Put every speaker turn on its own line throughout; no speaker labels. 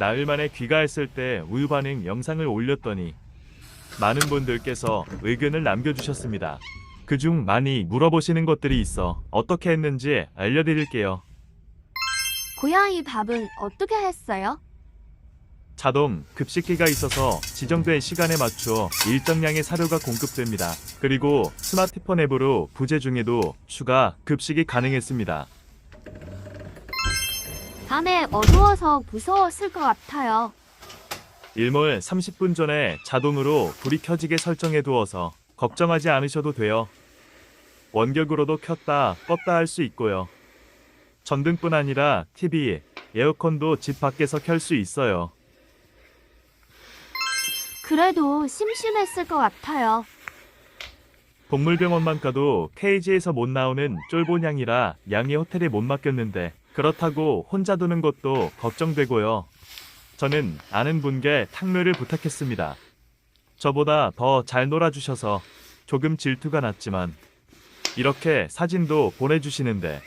나흘 만에 귀가했을 때 우유 반응 영상을 올렸더니 많은 분들께서 의견을 남겨주셨습니다. 그중 많이 물어보시는 것들이 있어 어떻게 했는지 알려드릴게요.
고양이 밥은 어떻게 했어요?
자동 급식기가 있어서 지정된 시간에 맞춰 일정량의 사료가 공급됩니다. 그리고 스마트폰 앱으로 부재 중에도 추가 급식이 가능했습니다.
밤에 어두워서 무서웠을 것 같아요.
일몰 30분 전에 자동으로 불이 켜지게 설정해 두어서 걱정하지 않으셔도 돼요. 원격으로도 켰다 껐다 할 수 있고요. 전등뿐 아니라 TV, 에어컨도 집 밖에서 켤 수 있어요.
그래도 심심했을 것 같아요.
동물병원만 가도 케이지에서 못 나오는 쫄보 냥이라 양이 호텔에 못 맡겼는데 그렇다고 혼자 두는 것도 걱정되고요. 저는 아는 분께 탕묘를 부탁했습니다. 저보다 더 잘 놀아주셔서 조금 질투가 났지만 이렇게 사진도 보내주시는데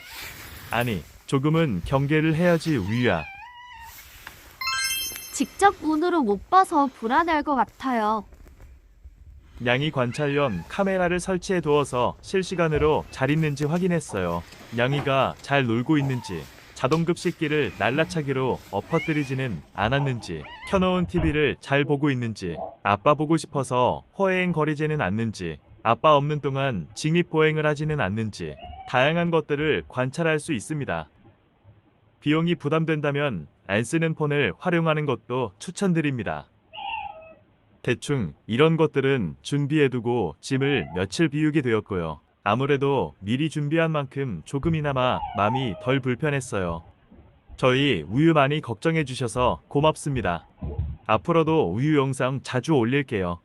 아니 조금은 경계를 해야지 위야.
직접 눈으로 못 봐서 불안할 것 같아요.
냥이 관찰용 카메라를 설치해 두어서 실시간으로 잘 있는지 확인했어요. 냥이가 잘 놀고 있는지, 자동 급식기를 날라차기로 엎어뜨리지는 않았는지, 켜놓은 TV를 잘 보고 있는지, 아빠 보고 싶어서 허행거리지는 않는지, 아빠 없는 동안 직립보행을 하지는 않는지, 다양한 것들을 관찰할 수 있습니다. 비용이 부담된다면 안 쓰는 폰을 활용하는 것도 추천드립니다. 대충 이런 것들은 준비해두고 짐을 며칠 비우게 되었고요. 아무래도 미리 준비한 만큼 조금이나마 마음이 덜 불편했어요. 저희 우유 많이 걱정해 주셔서 고맙습니다. 앞으로도 우유 영상 자주 올릴게요.